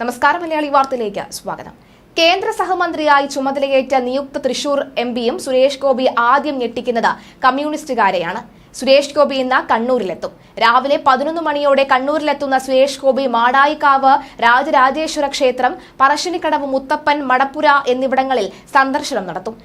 നമസ്കാരം മലയാളി വാർത്തയിലേക്ക് സ്വാഗതം. കേന്ദ്ര സഹമന്ത്രിയായി ചുമതലയേറ്റ നിയുക്ത തൃശൂർ എം പിയും സുരേഷ് ഗോപി ആദ്യം ഞെട്ടിക്കുന്നത് കമ്മ്യൂണിസ്റ്റുകാരെയാണ്. സുരേഷ് ഗോപി ഇന്ന് കണ്ണൂരിലെത്തും. രാവിലെ പതിനൊന്ന് മണിയോടെ കണ്ണൂരിലെത്തുന്ന സുരേഷ് ഗോപി മാടായിക്കാവ് രാജരാജേശ്വര ക്ഷേത്രം പറശ്ശിനിക്കടവ് മുത്തപ്പൻ മടപ്പുര എന്നിവിടങ്ങളിൽ സന്ദർശനം നടത്തും.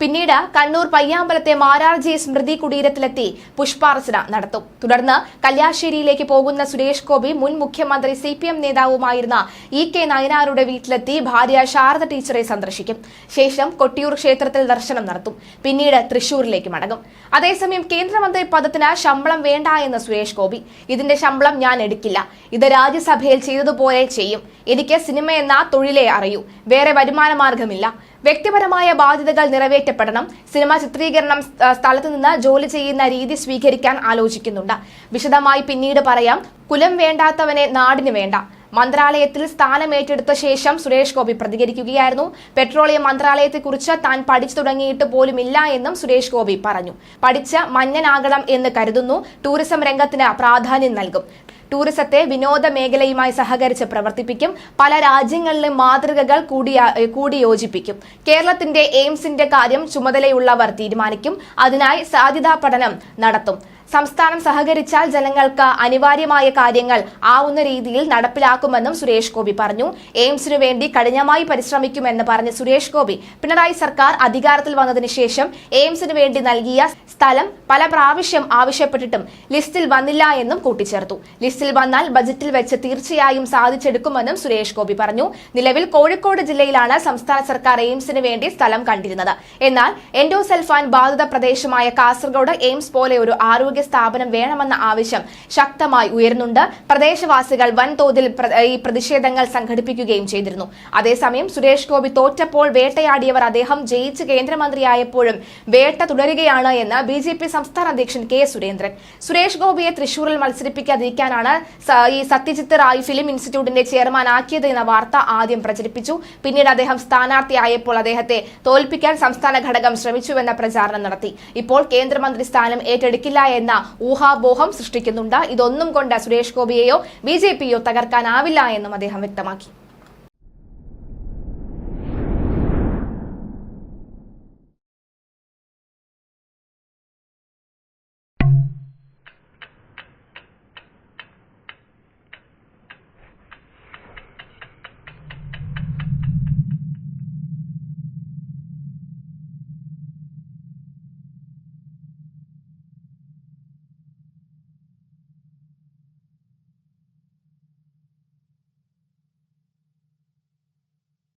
പിന്നീട് കണ്ണൂർ പയ്യാമ്പലത്തെ മാരാർജി സ്മൃതി കുടീരത്തിലെത്തി പുഷ്പാർച്ചന നടത്തും. തുടർന്ന് കല്യാശ്ശേരിയിലേക്ക് പോകുന്ന സുരേഷ് ഗോപി മുൻ മുഖ്യമന്ത്രി സി പി എം നേതാവുമായിരുന്ന ഇ കെ നയനാരുടെ വീട്ടിലെത്തി ഭാര്യ ശാരദ ടീച്ചറെ സന്ദർശിക്കും. ശേഷം കൊട്ടിയൂർ ക്ഷേത്രത്തിൽ ദർശനം നടത്തും. പിന്നീട് തൃശൂരിലേക്ക് മടങ്ങും. അതേസമയം കേന്ദ്രമന്ത്രി പദത്തിന് ശമ്പളം വേണ്ട എന്ന് സുരേഷ് ഗോപി. ഇതിന്റെ ശമ്പളം ഞാൻ എടുക്കില്ല. ഇത് രാജ്യസഭയിൽ ചെയ്തതുപോലെ ചെയ്യും. എനിക്ക് സിനിമ എന്ന തൊഴിലേ അറിയൂ. വേറെ വരുമാന മാർഗമില്ല വ്യക്തിപരമായ ബാധ്യതകൾ നിറവേറ്റപ്പെടണം. സിനിമ ചിത്രീകരണം സ്ഥലത്തു നിന്ന് ജോലി ചെയ്യുന്ന രീതി സ്വീകരിക്കാൻ ആലോചിക്കുന്നുണ്ട്. വിശദമായി പിന്നീട് പറയാം. കുലം വേണ്ടാത്തവനെ നാടിന് വേണ്ട. മന്ത്രാലയത്തിൽ സ്ഥാനം ഏറ്റെടുത്ത ശേഷം സുരേഷ് ഗോപി പ്രതികരിക്കുകയായിരുന്നു. പെട്രോളിയം മന്ത്രാലയത്തെക്കുറിച്ച് താൻ പഠിച്ചു തുടങ്ങിയിട്ട് പോലുമില്ല എന്നും സുരേഷ് ഗോപി പറഞ്ഞു. പഠിച്ച മഞ്ഞനാകണം എന്ന് കരുതുന്നു. ടൂറിസം രംഗത്തിന് പ്രാധാന്യം നൽകും. ടൂറിസത്തെ വിനോദ മേഖലയുമായി സഹകരിച്ച് പ്രവർത്തിപ്പിക്കും. പല രാജ്യങ്ങളിലെ മാതൃകകൾ കൂടി യോജിപ്പിക്കും. കേരളത്തിന്റെ എയിംസിന്റെ കാര്യം ചുമതലയുള്ളവർ തീരുമാനിക്കും. അതിനായി സാധ്യതാ പഠനം നടത്തും. സംസ്ഥാനം സഹകരിച്ചാൽ ജനങ്ങൾക്ക് അനിവാര്യമായ കാര്യങ്ങൾ ആവുന്ന രീതിയിൽ നടപ്പിലാക്കുമെന്നും സുരേഷ് ഗോപി പറഞ്ഞു. എയിംസിനു വേണ്ടി കഠിനമായി പരിശ്രമിക്കുമെന്ന് പറഞ്ഞ സുരേഷ് ഗോപി പിണറായി സർക്കാർ അധികാരത്തിൽ വന്നതിന് ശേഷം എയിംസിനു വേണ്ടി നൽകിയ സ്ഥലം പല പ്രാവശ്യം ആവശ്യപ്പെട്ടിട്ടും ലിസ്റ്റിൽ വന്നില്ല എന്നും കൂട്ടിച്ചേർത്തു. ലിസ്റ്റിൽ വന്നാൽ ബജറ്റിൽ വെച്ച് തീർച്ചയായും സാധിച്ചെടുക്കുമെന്നും സുരേഷ് ഗോപി പറഞ്ഞു. നിലവിൽ കോഴിക്കോട് ജില്ലയിലാണ് സംസ്ഥാന സർക്കാർ എയിംസിന് വേണ്ടി സ്ഥലം കണ്ടിരുന്നത്. എന്നാൽ എൻഡോസെൽഫാൻ ബാധിത പ്രദേശമായ കാസർഗോഡ് എയിംസ് പോലെ ഒരു ആരോഗ്യ സ്ഥാപനം വേണമെന്ന ആവശ്യം ശക്തമായി ഉയരുന്നുണ്ട്. പ്രദേശവാസികൾ വൻതോതിൽ ഈ പ്രതിഷേധങ്ങൾ സംഘടിപ്പിക്കുകയും ചെയ്തിരുന്നു. അതേസമയം സുരേഷ് ഗോപി തോറ്റപ്പോൾ വേട്ടയാടിയവർ അദ്ദേഹം ജയിച്ച് കേന്ദ്രമന്ത്രിയായപ്പോഴും വേട്ട തുടരുകയാണ് എന്ന് ബി ജെ പി സംസ്ഥാന അധ്യക്ഷൻ കെ സുരേന്ദ്രൻ. സുരേഷ് ഗോപിയെ തൃശൂരിൽ മത്സരിപ്പിക്കാതിരിക്കാനാണ് ഈ സത്യജിത്ത് റായ് ഫിലിം ഇൻസ്റ്റിറ്റ്യൂട്ടിന്റെ ചെയർമാൻ ആക്കിയത് എന്ന വാർത്ത ആദ്യം പ്രചരിപ്പിച്ചു. പിന്നീട് അദ്ദേഹം സ്ഥാനാർത്ഥിയായപ്പോൾ അദ്ദേഹത്തെ തോൽപ്പിക്കാൻ സംസ്ഥാന ഘടകം ശ്രമിച്ചുവെന്ന പ്രചാരണം നടത്തി. ഇപ്പോൾ കേന്ദ്രമന്ത്രി സ്ഥാനം ഏറ്റെടുക്കില്ല എന്ന ഊഹാപോഹം സൃഷ്ടിക്കുന്നുണ്ട്. ഇതൊന്നും കൊണ്ട് സുരേഷ് ഗോപിയെയോ ബി തകർക്കാനാവില്ല എന്നും അദ്ദേഹം വ്യക്തമാക്കി.